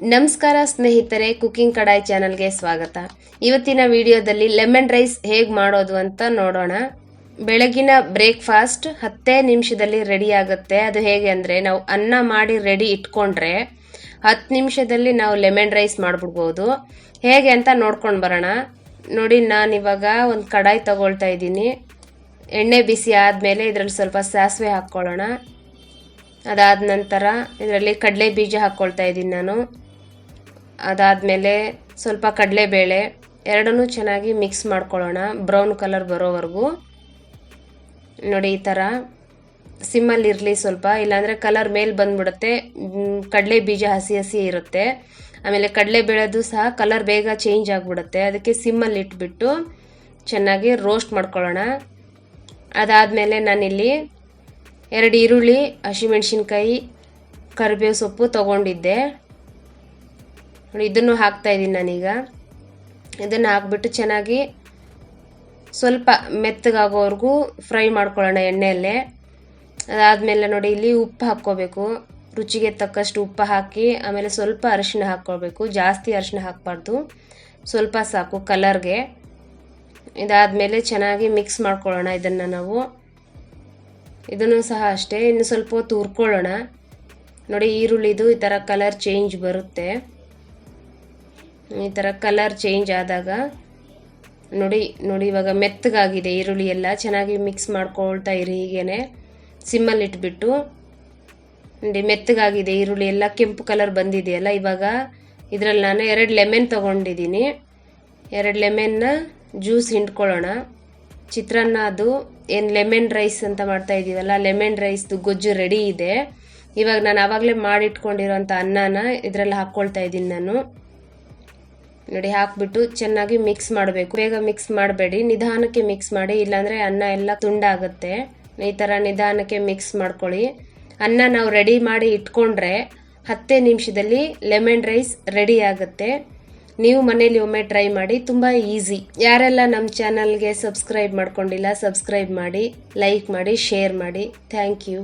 ನಮಸ್ಕಾರ ಸ್ನೇಹಿತರೆ, ಕುಕಿಂಗ್ ಕಡಾಯಿ ಚಾನಲ್ಗೆ ಸ್ವಾಗತ. ಇವತ್ತಿನ ವಿಡಿಯೋದಲ್ಲಿ ಲೆಮನ್ ರೈಸ್ ಹೇಗೆ ಮಾಡೋದು ಅಂತ ನೋಡೋಣ. ಬೆಳಗಿನ ಬ್ರೇಕ್ಫಾಸ್ಟ್ ಹತ್ತೇ ನಿಮಿಷದಲ್ಲಿ ರೆಡಿ ಆಗುತ್ತೆ. ಅದು ಹೇಗೆ ಅಂದರೆ, ನಾವು ಅನ್ನ ಮಾಡಿ ರೆಡಿ ಇಟ್ಕೊಂಡ್ರೆ ಹತ್ತು ನಿಮಿಷದಲ್ಲಿ ನಾವು ಲೆಮನ್ ರೈಸ್ ಮಾಡಿಬಿಡ್ಬೋದು. ಹೇಗೆ ಅಂತ ನೋಡ್ಕೊಂಡು ಬರೋಣ. ನೋಡಿ, ನಾನು ಇವಾಗ ಒಂದು ಕಡಾಯಿ ತಗೊಳ್ತಾ ಇದ್ದೀನಿ. ಎಣ್ಣೆ ಬಿಸಿ ಆದಮೇಲೆ ಇದರಲ್ಲಿ ಸ್ವಲ್ಪ ಸಾಸಿವೆ ಹಾಕ್ಕೊಳ್ಳೋಣ. ಅದಾದ ನಂತರ ಇದರಲ್ಲಿ ಕಡಲೆ ಬೀಜ ಹಾಕ್ಕೊಳ್ತಾ ಇದ್ದೀನಿ ನಾನು. ಅದಾದಮೇಲೆ ಸ್ವಲ್ಪ ಕಡಲೆಬೇಳೆ, ಎರಡನ್ನೂ ಚೆನ್ನಾಗಿ ಮಿಕ್ಸ್ ಮಾಡ್ಕೊಳ್ಳೋಣ. ಬ್ರೌನ್ ಕಲರ್ ಬರೋವರೆಗೂ. ನೋಡಿ, ಈ ಥರ ಸಿಮ್ಮಲ್ಲಿ ಇರಲಿ ಸ್ವಲ್ಪ. ಇಲ್ಲಾಂದರೆ ಕಲರ್ ಮೇಲೆ ಬಂದ್ಬಿಡುತ್ತೆ. ಕಡಲೆ ಬೀಜ ಹಸಿ ಹಸಿ ಇರುತ್ತೆ. ಆಮೇಲೆ ಕಡಲೆ ಬೇಳೆದು ಸಹ ಕಲರ್ ಬೇಗ ಚೇಂಜ್ ಆಗಿಬಿಡುತ್ತೆ. ಅದಕ್ಕೆ ಸಿಮ್ಮಲ್ಲಿ ಇಟ್ಬಿಟ್ಟು ಚೆನ್ನಾಗಿ ರೋಸ್ಟ್ ಮಾಡ್ಕೊಳ್ಳೋಣ. ಅದಾದಮೇಲೆ ನಾನಿಲ್ಲಿ ಎರಡು ಈರುಳ್ಳಿ, ಹಸಿಮೆಣ್ಸಿನ್ಕಾಯಿ, ಕರಿಬೇವು ಸೊಪ್ಪು ತೊಗೊಂಡಿದ್ದೆ. ಇದನ್ನು ಹಾಕ್ತಾ ಇದ್ದೀನಿ ನಾನೀಗ. ಇದನ್ನು ಹಾಕ್ಬಿಟ್ಟು ಚೆನ್ನಾಗಿ ಸ್ವಲ್ಪ ಮೆತ್ತಗಾಗೋವರೆಗೂ ಫ್ರೈ ಮಾಡ್ಕೊಳ್ಳೋಣ ಎಣ್ಣೆಯಲ್ಲೇ. ಅದಾದಮೇಲೆ ನೋಡಿ, ಇಲ್ಲಿ ಉಪ್ಪು ಹಾಕ್ಕೋಬೇಕು. ರುಚಿಗೆ ತಕ್ಕಷ್ಟು ಉಪ್ಪು ಹಾಕಿ, ಆಮೇಲೆ ಸ್ವಲ್ಪ ಅರಿಶಿಣ ಹಾಕ್ಕೊಳ್ಬೇಕು. ಜಾಸ್ತಿ ಅರಿಶಿಣ ಹಾಕಬಾರ್ದು. ಸ್ವಲ್ಪ ಸಾಕು ಕಲರ್ಗೆ. ಇದಾದಮೇಲೆ ಚೆನ್ನಾಗಿ ಮಿಕ್ಸ್ ಮಾಡ್ಕೊಳ್ಳೋಣ ಇದನ್ನು ನಾವು. ಇದನ್ನು ಸಹ ಅಷ್ಟೇ. ಇನ್ನು ಸ್ವಲ್ಪ ಹೊತ್ತು ಹುರ್ಕೊಳ್ಳೋಣ. ನೋಡಿ, ಈರುಳ್ಳಿದು ಈ ಥರ ಕಲರ್ ಚೇಂಜ್ ಬರುತ್ತೆ. ಈ ಥರ ಕಲರ್ ಚೇಂಜ್ ಆದಾಗ ನೋಡಿ ನೋಡಿ ಇವಾಗ ಮೆತ್ತಗಾಗಿದೆ ಈರುಳ್ಳಿ ಎಲ್ಲ. ಚೆನ್ನಾಗಿ ಮಿಕ್ಸ್ ಮಾಡ್ಕೊಳ್ತಾ ಇರಿ ಹೀಗೇನೆ. ಸಿಮ್ಮಲ್ಲಿ ಇಟ್ಬಿಟ್ಟು. ನೋಡಿ, ಮೆತ್ತಗಾಗಿದೆ ಈರುಳ್ಳಿ ಎಲ್ಲ. ಕೆಂಪು ಕಲರ್ ಬಂದಿದೆಯಲ್ಲ ಇವಾಗ. ಇದರಲ್ಲಿ ನಾನು ಎರಡು ಲೆಮೆನ್ ತೊಗೊಂಡಿದ್ದೀನಿ. ಎರಡು ಲೆಮೆನ್ನ ಜ್ಯೂಸ್ ಹಿಂಡ್ಕೊಳ್ಳೋಣ. ಚಿತ್ರಾನ್ನ ಅದು ಏನು ಲೆಮನ್ ರೈಸ್ ಅಂತ ಮಾಡ್ತಾ ಇದ್ದೀವಲ್ಲ ಲೆಮೆನ್ ರೈಸ್ದು ಗೊಜ್ಜು ರೆಡಿ ಇದೆ. ಇವಾಗ ನಾನು ಆವಾಗಲೇ ಮಾಡಿಟ್ಕೊಂಡಿರೋಂಥ ಅನ್ನನ ಇದರಲ್ಲಿ ಹಾಕ್ಕೊಳ್ತಾ ಇದ್ದೀನಿ ನಾನು. ನೋಡಿ ಹಾಕ್ಬಿಟ್ಟು ಚೆನ್ನಾಗಿ ಮಿಕ್ಸ್ ಮಾಡಬೇಕು. ಬೇಗ ಮಿಕ್ಸ್ ಮಾಡಬೇಡಿ. ನಿಧಾನಕ್ಕೆ ಮಿಕ್ಸ್ ಮಾಡಿ, ಇಲ್ಲಾಂದರೆ ಅನ್ನ ಎಲ್ಲ ತುಂಡಾಗುತ್ತೆ. ಈ ಥರ ನಿಧಾನಕ್ಕೆ ಮಿಕ್ಸ್ ಮಾಡ್ಕೊಳ್ಳಿ. ಅನ್ನ ನಾವು ರೆಡಿ ಮಾಡಿ ಇಟ್ಕೊಂಡ್ರೆ ಹತ್ತೇ ನಿಮಿಷದಲ್ಲಿ ಲೆಮನ್ ರೈಸ್ ರೆಡಿ ಆಗುತ್ತೆ. ನೀವು ಮನೇಲಿ ಒಮ್ಮೆ ಟ್ರೈ ಮಾಡಿ, ತುಂಬ ಈಸಿ ಯಾರೆಲ್ಲ ನಮ್ಮ ಚಾನಲ್ಗೆ ಸಬ್ಸ್ಕ್ರೈಬ್ ಮಾಡ್ಕೊಂಡಿಲ್ಲ ಸಬ್ಸ್ಕ್ರೈಬ್ ಮಾಡಿ ಲೈಕ್ ಮಾಡಿ ಶೇರ್ ಮಾಡಿ. Thank you